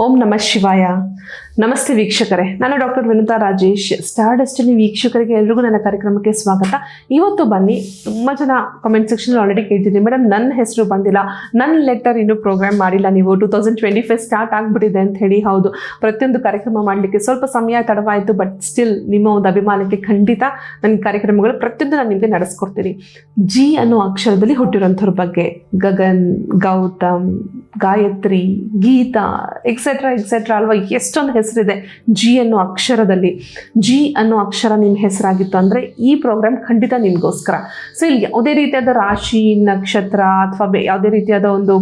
ಓಂ ನಮಃ ಶಿವಾಯ. ನಮಸ್ತೆ ವೀಕ್ಷಕರೇ. ನಾನು doctor Vinuta Rajesh, star destiny ವೀಕ್ಷಕರಿಗೆ ಎಲ್ರಿಗೂ ನನ್ನ ಕಾರ್ಯಕ್ರಮಕ್ಕೆ ಸ್ವಾಗತ. ಇವತ್ತು ಬನ್ನಿ, ತುಂಬ ಜನ ಕಮೆಂಟ್ ಸೆಕ್ಷನ್ ಆಲ್ರೆಡಿ ಕೇಳ್ತಿದ್ದೀನಿ. ಮೇಡಮ್ ನನ್ನ ಹೆಸರು ಬಂದಿಲ್ಲ. ನನ್ನ ಲೆಟರ್ ಇನ್ನೂ ಪ್ರೋಗ್ರಾಮ್ ಮಾಡಿಲ್ಲ. ನೀವು two thousand twenty five start ಆಗಿಬಿಟ್ಟಿದೆ ಅಂತ ಹೇಳಿ ಹೌದು. ಪ್ರತಿಯೊಂದು ಕಾರ್ಯಕ್ರಮ ಮಾಡಲಿಕ್ಕೆ ಸ್ವಲ್ಪ ಸಮಯ ತಡವಾಯಿತು ಬಟ್ ಸ್ಟಿಲ್ ನಿಮ್ಮ ಒಂದು ಅಭಿಮಾನಕ್ಕೆ ಖಂಡಿತ ನನ್ನ ಕಾರ್ಯಕ್ರಮಗಳು ಪ್ರತಿಯೊಂದು ನಾನು ನಿಮಗೆ ನಡೆಸ್ಕೊಡ್ತೀನಿ. ಜಿ ಅನ್ನೋ ಅಕ್ಷರದಲ್ಲಿ ಹುಟ್ಟಿರೋಂಥವ್ರ ಬಗ್ಗೆ ಗಗನ್, ಗೌತಮ್, ಗಾಯತ್ರಿ, ಗೀತಾ ಎಕ್ಸೆಟ್ರಾ ಎಕ್ಸೆಟ್ರಾ ಅಲ್ವಾ? ಎಷ್ಟೊಂದು ಹೆಸರಿದೆ ಜಿ ಅನ್ನೋ ಅಕ್ಷರದಲ್ಲಿ. ಜಿ ಅನ್ನೋ ಅಕ್ಷರ ನಿಮ್ಮ ಹೆಸರಾಗಿತ್ತು ಅಂದರೆ ಈ ಪ್ರೋಗ್ರಾಮ್ ಖಂಡಿತ ನಿಮಗೋಸ್ಕರ. ಸೊ ಇಲ್ಲಿ ಯಾವುದೇ ರೀತಿಯಾದ ರಾಶಿ, ನಕ್ಷತ್ರ ಅಥವಾ ಬೇ ಯಾವುದೇ ರೀತಿಯಾದ ಒಂದು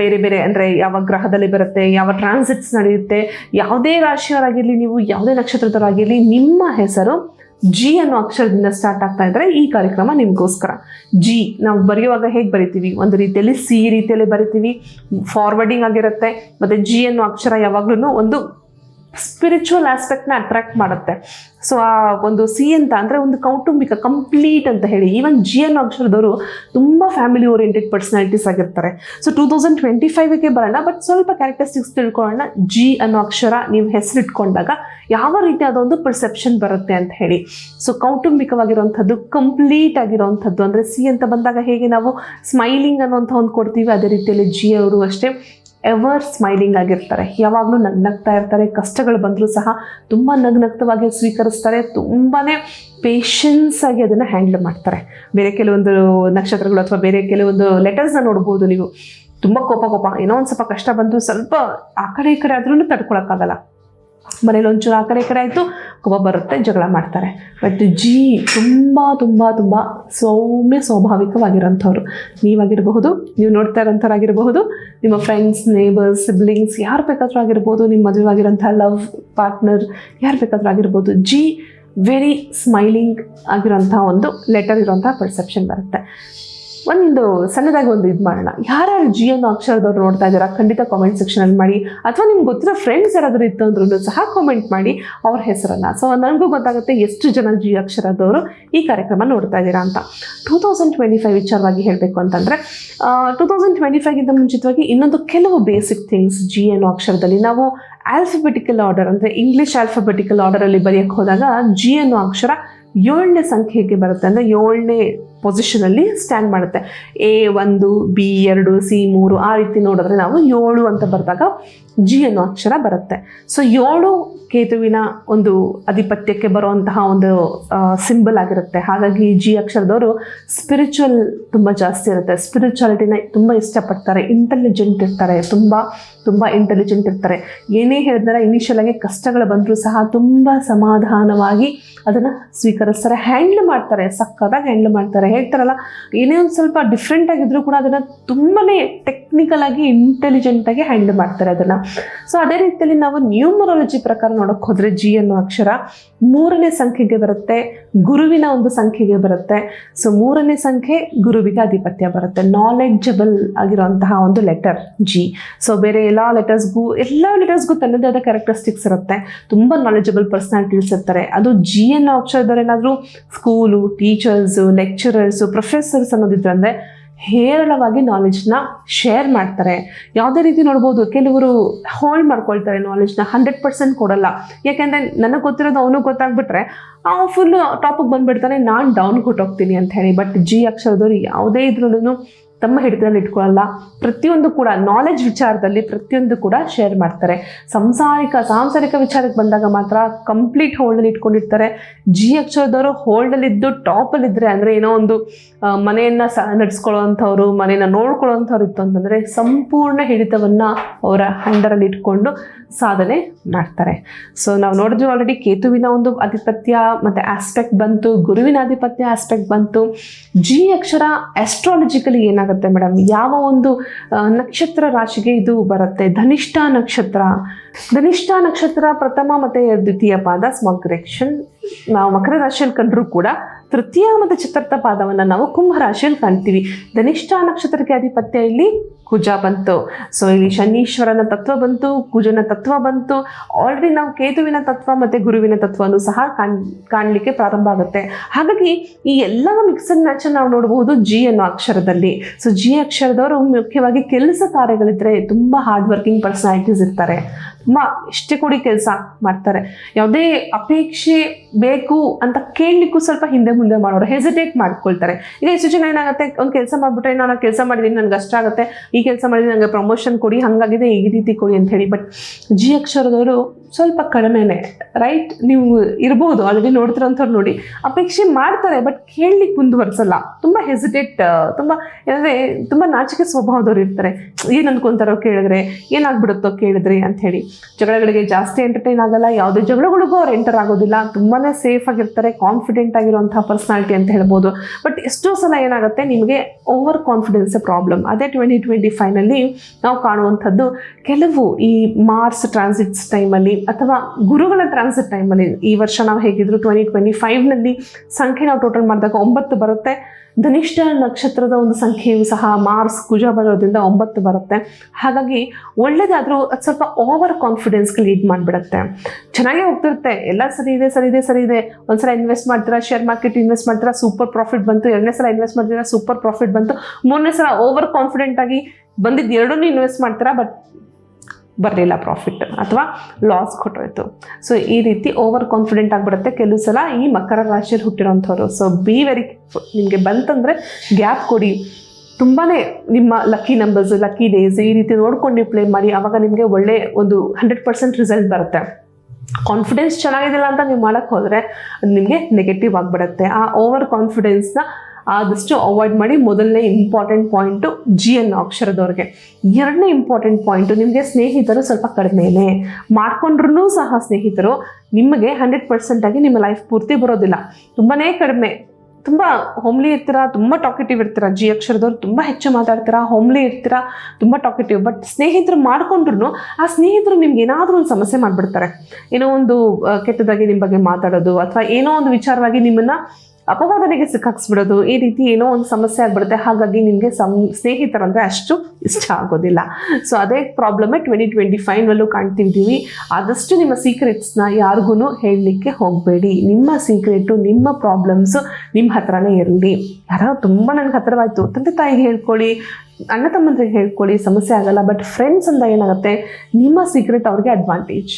ಬೇರೆ ಬೇರೆ ಅಂದರೆ ಯಾವ ಗ್ರಹದಲ್ಲಿ ಬರುತ್ತೆ, ಯಾವ ಟ್ರಾನ್ಸಿಟ್ಸ್ ನಡೆಯುತ್ತೆ, ಯಾವುದೇ ರಾಶಿಯವರಾಗಿರಲಿ ನೀವು, ಯಾವುದೇ ನಕ್ಷತ್ರದವರಾಗಿರಲಿ ನಿಮ್ಮ ಹೆಸರು ಜಿ ಅನ್ನೋ ಅಕ್ಷರದಿಂದ ಸ್ಟಾರ್ಟ್ ಆಗ್ತಾ ಇದ್ರೆ ಈ ಕಾರ್ಯಕ್ರಮ ನಿಮಗೋಸ್ಕರ. ಜಿ ನಾವು ಬರೆಯುವಾಗ ಹೇಗೆ ಬರಿತೀವಿ? ಒಂದು ರೀತಿಯಲ್ಲಿ ಸಿ ರೀತಿಯಲ್ಲಿ ಬರಿತೀವಿ. ಫಾರ್ವರ್ಡಿಂಗ್ ಆಗಿರುತ್ತೆ. ಮತ್ತು ಜಿ ಅನ್ನೋ ಅಕ್ಷರ ಯಾವಾಗಲೂ ಒಂದು ಸ್ಪಿರಿಚುವಲ್ ಆಸ್ಪೆಕ್ಟ್ನ ಅಟ್ರಾಕ್ಟ್ ಮಾಡುತ್ತೆ. ಸೊ ಆ ಒಂದು ಸಿ ಅಂತ ಅಂದರೆ ಒಂದು ಕೌಟುಂಬಿಕ ಕಂಪ್ಲೀಟ್ ಅಂತ ಹೇಳಿ. ಈವನ್ ಜಿ ಅನ್ನೋ ಅಕ್ಷರದವರು ತುಂಬ ಫ್ಯಾಮಿಲಿ ಓರಿಯೆಂಟೆಡ್ ಪರ್ಸನಾಲಿಟೀಸ್ ಆಗಿರ್ತಾರೆ. ಸೊ ಟೂ ತೌಸಂಡ್ ಟ್ವೆಂಟಿ ಫೈವ್ಗೆ ಬರೋಣ ಬಟ್ ಸ್ವಲ್ಪ ಕ್ಯಾರೆಕ್ಟರಿಸ್ಟಿಕ್ಸ್ ತಿಳ್ಕೊಳ್ಳೋಣ. ಜಿ ಅನ್ನೋ ಅಕ್ಷರ ನೀವು ಹೆಸರಿಟ್ಕೊಂಡಾಗ ಯಾವ ರೀತಿಯಾದ ಒಂದು ಪರ್ಸೆಪ್ಷನ್ ಬರುತ್ತೆ ಅಂತ ಹೇಳಿ. ಸೊ ಕೌಟುಂಬಿಕವಾಗಿರುವಂಥದ್ದು ಕಂಪ್ಲೀಟ್ ಆಗಿರುವಂಥದ್ದು ಅಂದರೆ ಸಿ ಅಂತ ಬಂದಾಗ ಹೇಗೆ ನಾವು ಸ್ಮೈಲಿಂಗ್ ಅನ್ನೋಂಥ ಒಂದು ಕೊಡ್ತೀವಿ, ಅದೇ ರೀತಿಯಲ್ಲಿ ಜಿ ಅವರು ಅಷ್ಟೇ. ಎವರ್ ಸ್ಮೈಲಿಂಗ್ ಆಗಿರ್ತಾರೆ. ಯಾವಾಗಲೂ ನಗ್ನಗ್ತಾ ಇರ್ತಾರೆ, ಕಷ್ಟಗಳು ಬಂದರೂ ಸಹ ತುಂಬ ನಗ್ನಗ್ತವಾಗಿ ಸ್ವೀಕರಿಸ್ತಾರೆ. ತುಂಬಾ ಪೇಷನ್ಸ್ ಆಗಿ ಅದನ್ನು ಹ್ಯಾಂಡಲ್ ಮಾಡ್ತಾರೆ. ಬೇರೆ ಕೆಲವೊಂದು ನಕ್ಷತ್ರಗಳು ಅಥವಾ ಬೇರೆ ಕೆಲವೊಂದು ಲೆಟರ್ಸ್ನ ನೋಡ್ಬೋದು ನೀವು. ತುಂಬ ಕೋಪ ಕೋಪ, ಏನೋ ಒಂದು ಸ್ವಲ್ಪ ಕಷ್ಟ ಬಂದು ಸ್ವಲ್ಪ ಆ ಕಡೆ ಈ ಕಡೆ ಆದ್ರೂ ತಡ್ಕೊಳಕ್ಕಾಗಲ್ಲ. ಮನೇಲಿ ಒಂಚೂರು ಆ ಕಡೆ ಈ ಕಡೆ ಆಯಿತು, ಕೋಪ ಬರುತ್ತೆ, ಜಗಳ ಮಾಡ್ತಾರೆ. ಬಟ್ ಜಿ ತುಂಬ ತುಂಬ ತುಂಬ ಸೌಮ್ಯ ಸ್ವಾಭಾವಿಕವಾಗಿರೋಂಥವ್ರು. ನೀವಾಗಿರಬಹುದು, ನೀವು ನೋಡ್ತಾ ಇರೋಂಥವ್ರಾಗಿರಬಹುದು, ನಿಮ್ಮ ಫ್ರೆಂಡ್ಸ್ ನೇಬರ್ಸ್ ಸಿಬ್ಲಿಂಗ್ಸ್ ಯಾರು ಬೇಕಾದರೂ ಆಗಿರ್ಬೋದು, ನಿಮ್ಮ ಮದುವೆ ಆಗಿರೋಂಥ ಲವ್ ಪಾರ್ಟ್ನರ್ ಯಾರು ಬೇಕಾದರೂ ಆಗಿರ್ಬೋದು, ಜಿ ವೆರಿ ಸ್ಮೈಲಿಂಗ್ ಆಗಿರೋಂಥ ಒಂದು ಲೆಟರ್ ಇರೋಂಥ ಪರ್ಸೆಪ್ಷನ್ ಬರುತ್ತೆ. ಒಂದು ಸಣ್ಣದಾಗಿ ಒಂದು ಇದು ಮಾಡೋಣ. ಯಾರ್ಯಾರು ಜಿ ಅನ್ನೋ ಅಕ್ಷರದವ್ರು ನೋಡ್ತಾ ಇದ್ದೀರಾ, ಖಂಡಿತ ಕಾಮೆಂಟ್ ಸೆಕ್ಷನಲ್ಲಿ ಮಾಡಿ. ಅಥವಾ ನಿಮ್ಗೆ ಗೊತ್ತಿರೋ ಫ್ರೆಂಡ್ಸ್ ಯಾರಾದರೂ ಇತ್ತು ಅಂದ್ರೂ ಸಹ ಕಾಮೆಂಟ್ ಮಾಡಿ ಅವ್ರ ಹೆಸರನ್ನು. ಸೊ ನನಗೂ ಗೊತ್ತಾಗುತ್ತೆ ಎಷ್ಟು ಜನ ಜಿ ಅಕ್ಷರದವರು ಈ ಕಾರ್ಯಕ್ರಮ ನೋಡ್ತಾ ಇದ್ದೀರಾ ಅಂತ. ಟೂ ತೌಸಂಡ್ ಟ್ವೆಂಟಿ ಫೈವ್ ವಿಚಾರವಾಗಿ ಹೇಳಬೇಕು ಅಂತಂದರೆ ಟೂ ತೌಸಂಡ್ ಟ್ವೆಂಟಿ ಫೈವ್ಗಿಂತ ಮುಂಚಿತವಾಗಿ ಇನ್ನೊಂದು ಕೆಲವು ಬೇಸಿಕ್ ಥಿಂಗ್ಸ್ ಜಿ ಅನ್ನೋ ಅಕ್ಷರದಲ್ಲಿ ನಾವು ಆಲ್ಫಬೆಟಿಕಲ್ ಆರ್ಡರ್ ಅಂದರೆ ಇಂಗ್ಲೀಷ್ ಆಲ್ಫಬೆಟಿಕಲ್ ಆರ್ಡರಲ್ಲಿ ಬರೆಯೋಕ್ಕೆ ಹೋದಾಗ ಜಿ ಅನ್ನೋ ಅಕ್ಷರ ಏಳನೇ ಸಂಖ್ಯೆಗೆ ಬರುತ್ತೆ. ಅಂದರೆ ಏಳನೇ ಪೊಸಿಷನಲ್ಲಿ ಸ್ಟ್ಯಾಂಡ್ ಮಾಡುತ್ತೆ. ಎ ಒಂದು ಬಿ ಎರಡು ಸಿ ಮೂರು, ಆ ರೀತಿ ನೋಡಿದ್ರೆ ನಾವು ಏಳು ಅಂತ ಬರೆದಾಗ ಜಿ ಅನ್ನೋ ಅಕ್ಷರ ಬರುತ್ತೆ. ಸೊ ಏಳು ಕೇತುವಿನ ಒಂದು ಅಧಿಪತ್ಯಕ್ಕೆ ಬರುವಂತಹ ಒಂದು ಸಿಂಬಲ್ ಆಗಿರುತ್ತೆ. ಹಾಗಾಗಿ ಜಿ ಅಕ್ಷರದವರು ಸ್ಪಿರಿಚುವಲ್ ತುಂಬ ಜಾಸ್ತಿ ಇರುತ್ತೆ. ಸ್ಪಿರಿಚುವಾಲಿಟಿನ ತುಂಬ ಇಷ್ಟಪಡ್ತಾರೆ. ಇಂಟೆಲಿಜೆಂಟ್ ಇರ್ತಾರೆ. ತುಂಬ ತುಂಬ ಇಂಟೆಲಿಜೆಂಟ್ ಇರ್ತಾರೆ. ಏನೇ ಹೇಳಿದ್ರೆ ಇನಿಷಿಯಲ್ ಕಷ್ಟಗಳು ಬಂದರೂ ಸಹ ತುಂಬ ಸಮಾಧಾನವಾಗಿ ಅದನ್ನು ಸ್ವೀಕರಿಸ್ತಾರೆ. ಹ್ಯಾಂಡ್ಲ್ ಮಾಡ್ತಾರೆ. ಸಕ್ಕತ್ತಾಗಿ ಹ್ಯಾಂಡ್ಲ್ ಮಾಡ್ತಾರೆ. ಹೇಳ್ತಾರಲ್ಲ, ಏನೇ ಒಂದು ಸ್ವಲ್ಪ ಡಿಫ್ರೆಂಟ್ ಆಗಿದ್ರು ಕೂಡ ಅದನ್ನು ತುಂಬಾ ಟೆಕ್ನಿಕಲ್ ಆಗಿ ಇಂಟೆಲಿಜೆಂಟ್ ಆಗಿ ಹ್ಯಾಂಡಲ್ ಮಾಡ್ತಾರೆ ಅದನ್ನ. ಸೊ ಅದೇ ರೀತಿಯಲ್ಲಿ ನಾವು ನ್ಯೂಮರಾಲಜಿ ಪ್ರಕಾರ ನೋಡೋಕೆ ಹೋದ್ರೆ ಜಿ ಅನ್ನೋ ಅಕ್ಷರ ಮೂರನೇ ಸಂಖ್ಯೆಗೆ ಬರುತ್ತೆ, ಗುರುವಿನ ಒಂದು ಸಂಖ್ಯೆಗೆ ಬರುತ್ತೆ. ಸೊ ಮೂರನೇ ಸಂಖ್ಯೆ ಗುರುವಿಗೆ ಆಧಿಪತ್ಯ ಬರುತ್ತೆ ನಾಲೆಡ್ಜಬಲ್ ಆಗಿರುವಂತಹ ಒಂದು ಲೆಟರ್ ಜಿ ಸೊ ಬೇರೆ ಎಲ್ಲ ಲೆಟರ್ಸ್ಗೂ ಎಲ್ಲ ಲೆಟರ್ಸ್ಗೂ ತನ್ನದೇ ಆದ ಕ್ಯಾರೆಕ್ಟರಿಸ್ಟಿಕ್ಸ್ ಇರುತ್ತೆ. ತುಂಬ ನಾಲೆಜಬಲ್ ಪರ್ಸ್ನಾಲಿಟೀಸ್ ಇರ್ತಾರೆ. ಅದು ಜಿ ಅನ್ನೋ ಅಕ್ಷರದವ್ರು ಏನಾದರೂ ಸ್ಕೂಲು ಟೀಚರ್ಸು ಲೆಕ್ಚರರ್ಸು ಪ್ರೊಫೆಸರ್ಸ್ ಅನ್ನೋದಿದ್ರೆ ಅಂದರೆ ಹೇರಳವಾಗಿ ನಾಲೆಜ್ನ ಶೇರ್ ಮಾಡ್ತಾರೆ. ಯಾವುದೇ ರೀತಿ ನೋಡ್ಬೋದು, ಕೆಲವರು ಹೋಲ್ಡ್ ಮಾಡ್ಕೊಳ್ತಾರೆ ನಾಲೆಜ್ನ ಹಂಡ್ರೆಡ್ ಪರ್ಸೆಂಟ್ ಕೊಡಲ್ಲ. ಯಾಕೆಂದರೆ ನನಗೆ ಗೊತ್ತಿರೋದು ಅವನು ಗೊತ್ತಾಗ್ಬಿಟ್ರೆ, ಆ ಫುಲ್ಲು ಟಾಪಿಗೆ ಬಂದುಬಿಡ್ತಾನೆ, ನಾನು ಡೌನ್ ಕೊಟ್ಟೋಗ್ತೀನಿ ಅಂತ ಹೇಳಿ. ಬಟ್ ಜಿ ಅಕ್ಷರದವರು ಯಾವುದೇ ಇದ್ರಲ್ಲೂ ತಮ್ಮ ಹಿಡಿತದಲ್ಲಿ ಇಟ್ಕೊಳ್ಳಲ್ಲ. ಪ್ರತಿಯೊಂದು ಕೂಡ ನಾಲೆಜ್ ವಿಚಾರದಲ್ಲಿ ಪ್ರತಿಯೊಂದು ಕೂಡ ಶೇರ್ ಮಾಡ್ತಾರೆ. ಸಂಸಾರಿಕ, ಸಾಂಸಾರಿಕ ವಿಚಾರಕ್ಕೆ ಬಂದಾಗ ಮಾತ್ರ ಕಂಪ್ಲೀಟ್ ಹೋಲ್ಡಲ್ಲಿ ಇಟ್ಕೊಂಡಿರ್ತಾರೆ. ಜಿ ಅಕ್ಷರದವರು ಹೋಲ್ಡಲ್ಲಿದ್ದು ಟಾಪಲ್ಲಿದ್ದರೆ ಅಂದರೆ ಏನೋ ಒಂದು ಮನೆಯನ್ನು ಸ, ನಡೆಸ್ಕೊಳ್ಳೋವಂಥವ್ರು, ಮನೆಯನ್ನು ನೋಡ್ಕೊಳ್ಳೋವಂಥವ್ರು ಇತ್ತು ಅಂತಂದರೆ ಸಂಪೂರ್ಣ ಹಿಡಿತವನ್ನು ಅವರ ಹಂಡರಲ್ಲಿ ಇಟ್ಕೊಂಡು ಸಾಧನೆ ಮಾಡ್ತಾರೆ. ಸೊ ನಾವು ನೋಡಿದ್ವಿ ಆಲ್ರೆಡಿ ಕೇತುವಿನ ಒಂದು ಆಧಿಪತ್ಯ ಮತ್ತು ಆಸ್ಪೆಕ್ಟ್ ಬಂತು, ಗುರುವಿನ ಆಧಿಪತ್ಯ ಆಸ್ಪೆಕ್ಟ್ ಬಂತು. ಜಿ ಅಕ್ಷರ ಆಸ್ಟ್ರಾಲಜಿಕಲಿ ಏನಾಗುತ್ತೆ ಮೇಡಮ್ ಯಾವ ಒಂದು ನಕ್ಷತ್ರ ರಾಶಿಗೆ ಇದು ಬರುತ್ತೆ? ಧನಿಷ್ಠ ನಕ್ಷತ್ರ. ಧನಿಷ್ಠ ನಕ್ಷತ್ರ ಪ್ರಥಮ ಮತ್ತು ದ್ವಿತೀಯ ಪಾದ ಸ್ಮಾಲ್ ಕರೆಕ್ಷನ್ ನಾವು ಮಕರ ರಾಶಿಯಲ್ಲಿ ಕಂಡರೂ ಕೂಡ ತೃತೀಯ ಮತ್ತು ಚತುರ್ಥ ಪಾದವನ್ನು ನಾವು ಕುಂಭ ರಾಶಿಯಲ್ಲಿ ಕಾಣ್ತೀವಿ. ಧನಿಷ್ಠ ನಕ್ಷತ್ರಕ್ಕೆ ಆಧಿಪತ್ಯ ಇಲ್ಲಿ ಕುಜ ಬಂತು. ಸೊ ಇಲ್ಲಿ ಶನೀಶ್ವರನ ತತ್ವ ಬಂತು, ಕುಜನ ತತ್ವ ಬಂತು. ಆಲ್ರೆಡಿ ನಾವು ಕೇತುವಿನ ತತ್ವ ಮತ್ತು ಗುರುವಿನ ತತ್ವವನ್ನು ಸಹ ಕಾಣ್, ಕಾಣಲಿಕ್ಕೆ ಪ್ರಾರಂಭ ಆಗುತ್ತೆ. ಹಾಗಾಗಿ ಈ ಎಲ್ಲ ಮಿಕ್ಸ್ ಅಂಡ್ ಮ್ಯಾಚ್ ನಾವು ನೋಡಬಹುದು ಜಿ ಅನ್ನೋ ಅಕ್ಷರದಲ್ಲಿ. ಸೊ ಜಿ ಅಕ್ಷರದವರು ಮುಖ್ಯವಾಗಿ ಕೆಲಸ ಕಾರ್ಯಗಳಿದ್ರೆ ತುಂಬ ಹಾರ್ಡ್ ವರ್ಕಿಂಗ್ ಪರ್ಸನಾಲಿಟೀಸ್ ಇರ್ತಾರೆ. ತುಂಬ ಇಷ್ಟೇ ಕೊಡಿ ಕೆಲಸ ಮಾಡ್ತಾರೆ. ಯಾವುದೇ ಅಪೇಕ್ಷೆ ಬೇಕು ಅಂತ ಕೇಳಲಿಕ್ಕೂ ಸ್ವಲ್ಪ ಹಿಂದೆ ಮುಂದೆ ಮಾಡೋರು ಹೆಸಿಟೇಟ್ ಮಾಡ್ಕೊಳ್ತಾರೆ. ಈಗ ಎಷ್ಟು ಜನ ಏನಾಗುತ್ತೆ? ಒಂದು ಕೆಲಸ ಮಾಡಿಬಿಟ್ರೆ ನಾನು ಕೆಲಸ ಮಾಡಿದ್ದೀನಿ ನನಗೆ ಅಷ್ಟ ಆಗುತ್ತೆ. ಈ ಕೆಲಸ ಮಾಡಿದ್ರೆ ನನಗೆ ಪ್ರಮೋಷನ್ ಕೊಡಿ, ಹಾಗಾಗಿದೆ, ಈ ರೀತಿ ಕೊಡಿ ಅಂತ ಹೇಳಿ. ಬಟ್ ಜಿ ಅಕ್ಷರದವರು ಸ್ವಲ್ಪ ಕಡಿಮೆನೆ. ರೈಟ್ ನೀವು ಇರ್ಬೋದು ಆಲ್ರೆಡಿ ನೋಡ್ತಿರೋಂಥವ್ರು ನೋಡಿ. ಅಪೇಕ್ಷೆ ಮಾಡ್ತಾರೆ ಬಟ್ ಕೇಳಲಿಕ್ಕೆ ಮುಂದುವರ್ಸಲ್ಲ. ತುಂಬ ಹೆಸಿಟೇಟ್ ತುಂಬ ಏನಂದರೆ ತುಂಬ ನಾಚಿಕೆ ಸ್ವಭಾವದವ್ರು ಇರ್ತಾರೆ. ಏನು ಅನ್ಕೊಂತಾರೋ ಕೇಳಿದ್ರೆ, ಏನಾಗ್ಬಿಡುತ್ತೋ ಕೇಳಿದ್ರೆ ಅಂಥೇಳಿ ಜಗಳಗಳಿಗೆ ಜಾಸ್ತಿ ಎಂಟರ್ಟೈನ್ ಆಗಲ್ಲ, ಯಾವುದೇ ಜಗಳಗಳಿಗೂ ಅವ್ರು ಎಂಟರ್ ಆಗೋದಿಲ್ಲ. ತುಂಬಾ ಸೇಫ್ ಆಗಿರ್ತಾರೆ ಕಾನ್ಫಿಡೆಂಟ್ ಆಗಿರುವಂಥ ಪರ್ಸನಾಲಿಟಿ ಅಂತ ಹೇಳ್ಬೋದು. ಬಟ್ ಎಷ್ಟೋ ಸಲ ಏನಾಗುತ್ತೆ, ನಿಮಗೆ ಓವರ್ ಕಾನ್ಫಿಡೆನ್ಸ್ ಪ್ರಾಬ್ಲಮ್ ಅದೇ ಟ್ವೆಂಟಿ ಟ್ವೆಂಟಿ ಫೈನಲ್ಲಿ ನಾವು ಕಾಣುವಂಥದ್ದು ಕೆಲವು ಈ ಮಾರ್ಸ್ ಟ್ರಾನ್ಸಿಟ್ಸ್ ಟೈಮಲ್ಲಿ ಅಥವಾ ಗುರುಗಳ ಟ್ರಾನ್ಸಿಟ್ ಟೈಮಲ್ಲಿ ಈ ವರ್ಷ ನಾವು ಹೇಗಿದ್ರು ಟ್ವೆಂಟಿ ಟ್ವೆಂಟಿ ಫೈವ್ನಲ್ಲಿ ಸಂಖ್ಯೆ ನಾವು ಟೋಟಲ್ ಮಾಡಿದಾಗ ಒಂಬತ್ತು ಬರುತ್ತೆ. ಧನಿಷ್ಠ ನಕ್ಷತ್ರದ ಒಂದು ಸಂಖ್ಯೆಯು ಸಹ ಮಾರ್ಸ್ ಕುಜ ಬರೋದ್ರಿಂದ ಒಂಬತ್ತು ಬರುತ್ತೆ. ಹಾಗಾಗಿ ಒಳ್ಳೇದಾದರೂ ಅದು ಸ್ವಲ್ಪ ಓವರ್ ಕಾನ್ಫಿಡೆನ್ಸ್ಗೆ ಲೀಡ್ ಮಾಡಿಬಿಡುತ್ತೆ. ಚೆನ್ನಾಗೇ ಹೋಗ್ತಿರುತ್ತೆ. ಎಲ್ಲ ಸರಿ ಇದೆ ಸರಿ ಇದೆ ಸರಿ ಇದೆ. ಒಂದ್ಸಲ ಇನ್ವೆಸ್ಟ್ ಮಾಡ್ತೀರಾ ಶೇರ್ ಮಾರ್ಕೆಟ್ ಇನ್ವೆಸ್ಟ್ ಮಾಡ್ತೀರಾ ಸೂಪರ್ ಪ್ರಾಫಿಟ್ ಬಂತು. ಎರಡನೇ ಸಲ ಇನ್ವೆಸ್ಟ್ ಮಾಡ್ತೀರಾ ಸೂಪರ್ ಪ್ರಾಫಿಟ್ ಬಂತು. ಮೂರನೇ ಸಲ ಓವರ್ ಕಾನ್ಫಿಡೆಂಟ್ ಆಗಿ ಬಂದಿದ್ದು ಎರಡನ್ನೂ ಇನ್ವೆಸ್ಟ್ ಮಾಡ್ತೀರಾ ಬಟ್ ಬರಲಿಲ್ಲ ಪ್ರಾಫಿಟ್ ಅಥವಾ ಲಾಸ್ ಕೊಟ್ಟೋಯ್ತು. ಸೊ ಈ ರೀತಿ ಓವರ್ ಕಾನ್ಫಿಡೆಂಟ್ ಆಗಿಬಿಡುತ್ತೆ. ಕೆಲವು ಸಲ ಈ ಮಕರ ರಾಶಿಯಲ್ಲಿ ಹುಟ್ಟಿರೋಂಥವ್ರು ಸೊ ಬಿ ವೆರಿ ನಿಮಗೆ ಬಂತಂದರೆ ಗ್ಯಾಪ್ ಕೊಡಿ. ತುಂಬಾ ನಿಮ್ಮ ಲಕ್ಕಿ ನಂಬರ್ಸ್ ಲಕ್ಕಿ ಡೇಸ್ ಈ ರೀತಿ ನೋಡ್ಕೊಂಡು ನೀವು ಪ್ಲೇ ಮಾಡಿ. ಆವಾಗ ನಿಮಗೆ ಒಳ್ಳೆ ಒಂದು ಹಂಡ್ರೆಡ್ ಪರ್ಸೆಂಟ್ ರಿಸಲ್ಟ್ ಬರುತ್ತೆ. ಕಾನ್ಫಿಡೆನ್ಸ್ ಚೆನ್ನಾಗಿದೆಯಲ್ಲ ಅಂತ ನೀವು ಮಾಡೋಕ್ಕೆ ಹೋದರೆ ಅದು ನಿಮಗೆ ನೆಗೆಟಿವ್ ಆಗಿಬಿಡುತ್ತೆ. ಆ ಓವರ್ ಕಾನ್ಫಿಡೆನ್ಸ್ನ ಆದಷ್ಟು ಅವಾಯ್ಡ್ ಮಾಡಿ ಮೊದಲನೇ ಇಂಪಾರ್ಟೆಂಟ್ ಪಾಯಿಂಟು ಜಿ ಅನ್ನೋ ಅಕ್ಷರದವ್ರಿಗೆ. ಎರಡನೇ ಇಂಪಾರ್ಟೆಂಟ್ ಪಾಯಿಂಟು ನಿಮಗೆ ಸ್ನೇಹಿತರು ಸ್ವಲ್ಪ ಕಡಿಮೆನೆ. ಮಾಡ್ಕೊಂಡ್ರೂ ಸಹ ಸ್ನೇಹಿತರು, ನಿಮಗೆ ಹಂಡ್ರೆಡ್ ಪರ್ಸೆಂಟಾಗಿ ನಿಮ್ಮ ಲೈಫ್ ಪೂರ್ತಿ ಬರೋದಿಲ್ಲ. ತುಂಬಾ ಕಡಿಮೆ. ತುಂಬ ಹೋಮ್ಲಿ ಇರ್ತೀರಾ, ತುಂಬ ಟಾಕೆಟಿವ್ ಇರ್ತೀರಾ ಜಿ ಅಕ್ಷರದವ್ರು ತುಂಬ ಹೆಚ್ಚು ಮಾತಾಡ್ತೀರಾ ಹೋಮ್ಲಿ ಇರ್ತೀರಾ, ತುಂಬ ಟಾಕೆಟಿವ್ ಬಟ್ ಸ್ನೇಹಿತರು ಮಾಡ್ಕೊಂಡ್ರು ಆ ಸ್ನೇಹಿತರು ನಿಮ್ಗೆ ಏನಾದರೂ ಒಂದು ಸಮಸ್ಯೆ ಮಾಡಿಬಿಡ್ತಾರೆ. ಏನೋ ಒಂದು ಕೆಟ್ಟದಾಗಿ ನಿಮ್ಮ ಬಗ್ಗೆ ಮಾತಾಡೋದು, ಅಥವಾ ಏನೋ ಒಂದು ವಿಚಾರವಾಗಿ ನಿಮ್ಮನ್ನು ಅಪವಾದನೆಗೆ ಸಿಕ್ಕಾಕ್ಸ್ಬಿಡೋದು, ಈ ರೀತಿ ಏನೋ ಒಂದು ಸಮಸ್ಯೆ ಆಗ್ಬಿಡುತ್ತೆ. ಹಾಗಾಗಿ ನಿಮಗೆ ಸಂ, ಸ್ನೇಹಿತರಂದರೆ ಅಷ್ಟು ಇಷ್ಟ ಆಗೋದಿಲ್ಲ. ಸೊ ಅದೇ ಪ್ರಾಬ್ಲಮೇ ಟ್ವೆಂಟಿ ಟ್ವೆಂಟಿ ಫೈವ್ನಲ್ಲೂ ಕಾಣ್ತಿದ್ದೀವಿ. ಆದಷ್ಟು ನಿಮ್ಮ ಸೀಕ್ರೆಟ್ಸ್ನ ಯಾರಿಗೂ ಹೇಳಲಿಕ್ಕೆ ಹೋಗಬೇಡಿ. ನಿಮ್ಮ ಸೀಕ್ರೆಟು ನಿಮ್ಮ ಪ್ರಾಬ್ಲಮ್ಸು ನಿಮ್ಮ ಹತ್ರನೇ ಇರಲಿ. ಯಾರೋ ತುಂಬ ನನಗೆ ಹತ್ತಿರವಾಯಿತು ತಂದೆ ತಾಯಿಗೆ ಹೇಳ್ಕೊಳ್ಳಿ, ಅಣ್ಣ ತಮ್ಮಂದ್ರಿಗೆ ಹೇಳ್ಕೊಳ್ಳಿ, ಸಮಸ್ಯೆ ಆಗಲ್ಲ. ಬಟ್ ಫ್ರೆಂಡ್ಸ್ ಅಂತ ಏನಾಗುತ್ತೆ? ನಿಮ್ಮ ಸೀಕ್ರೆಟ್ ಅವ್ರಿಗೆ ಅಡ್ವಾಂಟೇಜ್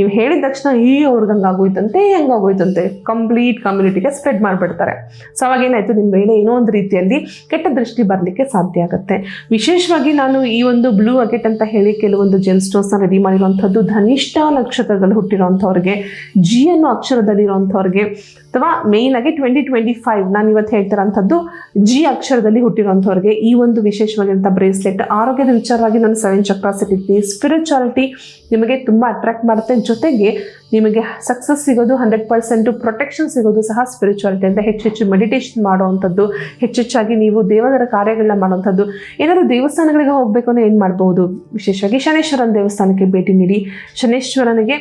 ನೀವು ಹೇಳಿದ ತಕ್ಷಣ ಈ ಅವ್ರಿಗೆ ಹಂಗಾಗೋಯ್ತಂತೆ ಹಂಗಾಗೋಯ್ತಂತೆ ಕಂಪ್ಲೀಟ್ ಕಮ್ಯುನಿಟಿಗೆ ಸ್ಪ್ರೆಡ್ ಮಾಡಿಬಿಡ್ತಾರೆ. ಸೊ ಅವಾಗ ನಿಮ್ಮ ಮೇಲೆ ಏನೋ ಒಂದು ರೀತಿಯಲ್ಲಿ ಕೆಟ್ಟ ದೃಷ್ಟಿ ಬರಲಿಕ್ಕೆ ಸಾಧ್ಯ ಆಗುತ್ತೆ. ವಿಶೇಷವಾಗಿ ನಾನು ಈ ಒಂದು ಬ್ಲೂ ಅಗೆಟ್ ಅಂತ ಹೇಳಿ ಕೆಲವೊಂದು ಜೆಲ್ ಸ್ಟೋನ್ಸ್ನ ರೆಡಿ ಮಾಡಿರುವಂಥದ್ದು ಧನಿಷ್ಠ ನಕ್ಷತ್ರದಲ್ಲಿ ಹುಟ್ಟಿರೋವಂಥವ್ರಿಗೆ ಜಿ ಅನ್ನೋ ಅಕ್ಷರದಲ್ಲಿರೋಂಥವ್ರಿಗೆ ಅಥವಾ ಮೇಯ್ನ್ ಆಗಿ ಟ್ವೆಂಟಿ ಟ್ವೆಂಟಿ ಫೈವ್ ನಾನು ಇವತ್ತು ಹೇಳ್ತಿರೋಂಥದ್ದು ಜಿ ಅಕ್ಷರದಲ್ಲಿ ಹುಟ್ಟಿರೋಂಥವ್ರಿಗೆ ಈ ಒಂದು ವಿಶೇಷವಾಗಿರುವಂಥ ಬ್ರೇಸ್ಲೆಟ್ ಆರೋಗ್ಯದ ವಿಚಾರವಾಗಿ ನಾನು ಸೆವೆನ್ ಚಕ್ರಾಸ್ ಇಟ್ಟಿದ್ದೀನಿ ಸ್ಪಿರಿಚುಯಾಲಿಟಿ ನಿಮಗೆ ತುಂಬ ಅಟ್ರಾಕ್ಟ್ ಮಾಡುತ್ತೆ. ಜೊತೆಗೆ ನಿಮಗೆ ಸಕ್ಸಸ್ ಸಿಗೋದು ಹಂಡ್ರೆಡ್ ಪರ್ಸೆಂಟು ಪ್ರೊಟೆಕ್ಷನ್ ಸಿಗೋದು ಸಹ ಸ್ಪಿರಿಚುಯಾಲಿಟಿ ಅಂತ ಹೆಚ್ಚೆಚ್ಚು ಮೆಡಿಟೇಷನ್ ಮಾಡುವಂಥದ್ದು ಹೆಚ್ಚೆಚ್ಚಾಗಿ ನೀವು ದೇವರ ಕಾರ್ಯಗಳನ್ನ ಮಾಡುವಂಥದ್ದು. ಏನಾದರೂ ದೇವಸ್ಥಾನಗಳಿಗೆ ಹೋಗಬೇಕು ಅಂದರೆ ಏನು ಮಾಡ್ಬೋದು? ವಿಶೇಷವಾಗಿ ಶನೇಶ್ವರನ ದೇವಸ್ಥಾನಕ್ಕೆ ಭೇಟಿ ನೀಡಿ. ಶನೇಶ್ವರನಿಗೆ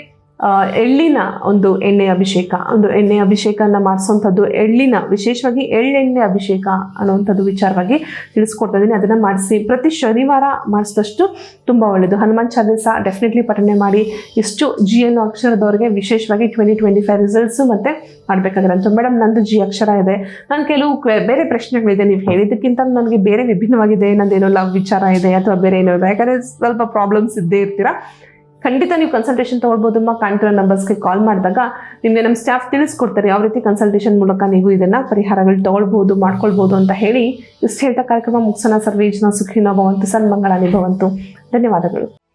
ಎಳ್ಳಿನ ಒಂದು ಎಣ್ಣೆ ಅಭಿಷೇಕ, ಒಂದು ಎಣ್ಣೆ ಅಭಿಷೇಕನ ಮಾಡಿಸೋವಂಥದ್ದು ಎಳ್ಳಿನ, ವಿಶೇಷವಾಗಿ ಎಳ್ಳೆಣ್ಣೆ ಅಭಿಷೇಕ ಅನ್ನುವಂಥದ್ದು ವಿಚಾರವಾಗಿ ತಿಳಿಸ್ಕೊಡ್ತಾ ಇದ್ದೀನಿ. ಅದನ್ನು ಮಾಡಿಸಿ, ಪ್ರತಿ ಶನಿವಾರ ಮಾಡಿಸಿದಷ್ಟು ತುಂಬ ಒಳ್ಳೆಯದು ಹನುಮಾನ್ ಚಾಲೀಸ ಡೆಫಿನೆಟ್ಲಿ ಪಠನೆ ಮಾಡಿ, ಎಷ್ಟು ಜಿ ಎನ್ ಅಕ್ಷರದವ್ರಿಗೆ ವಿಶೇಷವಾಗಿ ಟ್ವೆಂಟಿ ಟ್ವೆಂಟಿ ಫೈವ್ ರಿಸಲ್ಟ್ಸು ಮತ್ತು ಮಾಡಬೇಕಾಗಿರೋಂಥ ಮೇಡಮ್, ನಂದು ಜಿ ಅಕ್ಷರ ಇದೆ. ನಾನು ಕೆಲವು ಬೇರೆ ಪ್ರಶ್ನೆಗಳಿದೆ, ನೀವು ಹೇಳಿದ್ದಕ್ಕಿಂತ ನನಗೆ ಬೇರೆ ವಿಭಿನ್ನವಾಗಿದೆ, ನಂದೇನೋ ಲವ್ ವಿಚಾರ ಇದೆ, ಅಥವಾ ಬೇರೆ ಏನೋ ಇದೆ. ಯಾಕಂದರೆ ಸ್ವಲ್ಪ ಪ್ರಾಬ್ಲಮ್ಸ್ ಇದ್ದೇ ಇರ್ತೀರಾ? ಖಂಡಿತ ನೀವು ಕನ್ಸಲ್ಟೇಷನ್ ತೊಗೊಳ್ಬೋದಮ್ಮ ಕಾಣ್ತಿರೋ ನಂಬರ್ಸ್ಗೆ ಕಾಲ್ ಮಾಡಿದಾಗ ನಿಮಗೆ ನಮ್ಮ ಸ್ಟಾಫ್ ತಿಳಿಸ್ಕೊಡ್ತಾರೆ ಯಾವ ರೀತಿ ಕನ್ಸಲ್ಟೇಷನ್ ಮೂಲಕ ನೀವು ಇದನ್ನು ಪರಿಹಾರಗಳು ತೊಗೊಳ್ಬೋದು, ಮಾಡ್ಕೊಳ್ಬೋದು ಅಂತ ಹೇಳಿ ಇಷ್ಟು ಹೇಳ್ತಾ ಕಾರ್ಯಕ್ರಮ ಮುಗಿಸೋಣ. ಸರ್ವೇಜ್ನ ಸುಖಿನೋ ಭವಂತು. ಸನ್ಮಂಗಳ ಭವಂತು. ಧನ್ಯವಾದಗಳು.